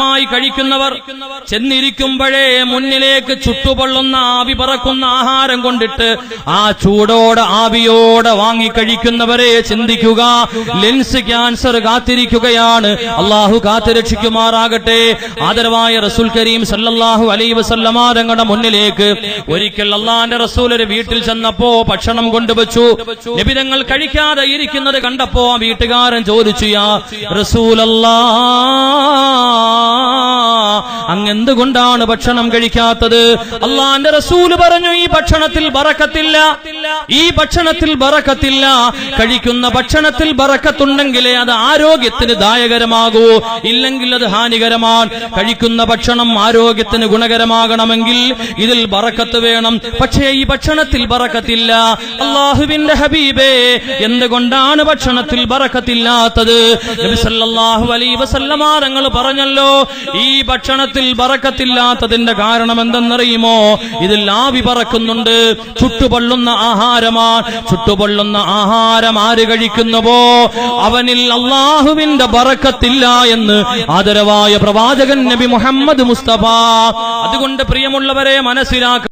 മായി കഴിക്കുന്നവർ ചെന്നിരിക്കുമ്പോഴേ മുന്നിലേക്ക് ചുട്ടുപൊള്ളുന്ന ആവി പറക്കുന്ന ആഹാരം കൊണ്ടിട്ട് ആ ചൂടോടെ ആവിയോടെ വാങ്ങി കഴിക്കുന്നവരെ ചിന്തിക്കുക. ലെൻസ് ക്യാൻസർ കാത്തിരിക്കുകയാണ്. അള്ളാഹു കാത്തുരക്ഷിക്കുമാറാകട്ടെ ആദരവായ റസൂൽ കരീം സല്ലല്ലാഹു അലൈഹി വസല്ലമ തങ്ങളുടെ മുന്നിലേക്ക് ഒരിക്കൽ അള്ളാന്റെ റസൂൽ ഒരു വീട്ടിൽ ചെന്നപ്പോ ഭക്ഷണം കൊണ്ടുവച്ചു. നബിതങ്ങൾ കഴിക്കാതെ ഇരിക്കുന്നത് കണ്ടപ്പോ ആ വീട്ടുകാരൻ ചോദിച്ചു യാ റസൂലല്ലാ അങ്ങെന്തുകൊണ്ടാണ് ഭക്ഷണം കഴിക്കാത്തത്? അള്ളാന്റെ റസൂൽ പറഞ്ഞു ഈ ഭക്ഷണത്തിൽ ബറക്കത്തില്ല. ഈ ഭക്ഷണത്തിൽ ബറക്കത്തില്ല. കഴിക്കുന്ന ഭക്ഷണത്തിൽ ബറക്കത്തുണ്ടെങ്കിലേ അത് ആരോഗ്യത്തിന് ദായകരമാകൂ. ഇല്ലെങ്കിൽ അത് ഹാനികരമാണ് കഴിക്കുന്ന ഭക്ഷണം ആരോഗ്യത്തിന് ഗുണകരമാകണമെങ്കിൽ ഇതിൽ ബറക്കത്ത് വേണം. പക്ഷേ ഈ ഭക്ഷണത്തിൽ ബറക്കത്തില്ല. അള്ളാഹുവിന്റെ ഹബീബേ എന്തുകൊണ്ടാണ് ഭക്ഷണത്തിൽ ബറക്കത്തില്ലാത്തത്? നബി സല്ലല്ലാഹു അലൈഹി വസല്ലമ തങ്ങൾ പറഞ്ഞല്ലോ ഈ ഭക്ഷണത്തിൽ ബറക്കത്തില്ലാത്തതിന്റെ കാരണം എന്തെന്നറിയുമോ ഇതിൽ ആവി പറക്കുന്നുണ്ട് ചുട്ടുപൊള്ളുന്ന ആഹാരമാ ചുട്ടുപൊള്ളുന്ന ആഹാരം ആര് കഴിക്കുന്നുവോ? അവനിൽ അള്ളാഹുവിന്റെ ബറക്കത്തില്ല എന്ന് ആദരവായ പ്രവാചകൻ നബി മുഹമ്മദ് മുസ്തഫ. അതുകൊണ്ട് പ്രിയമുള്ളവരെ മനസ്സിലാക്ക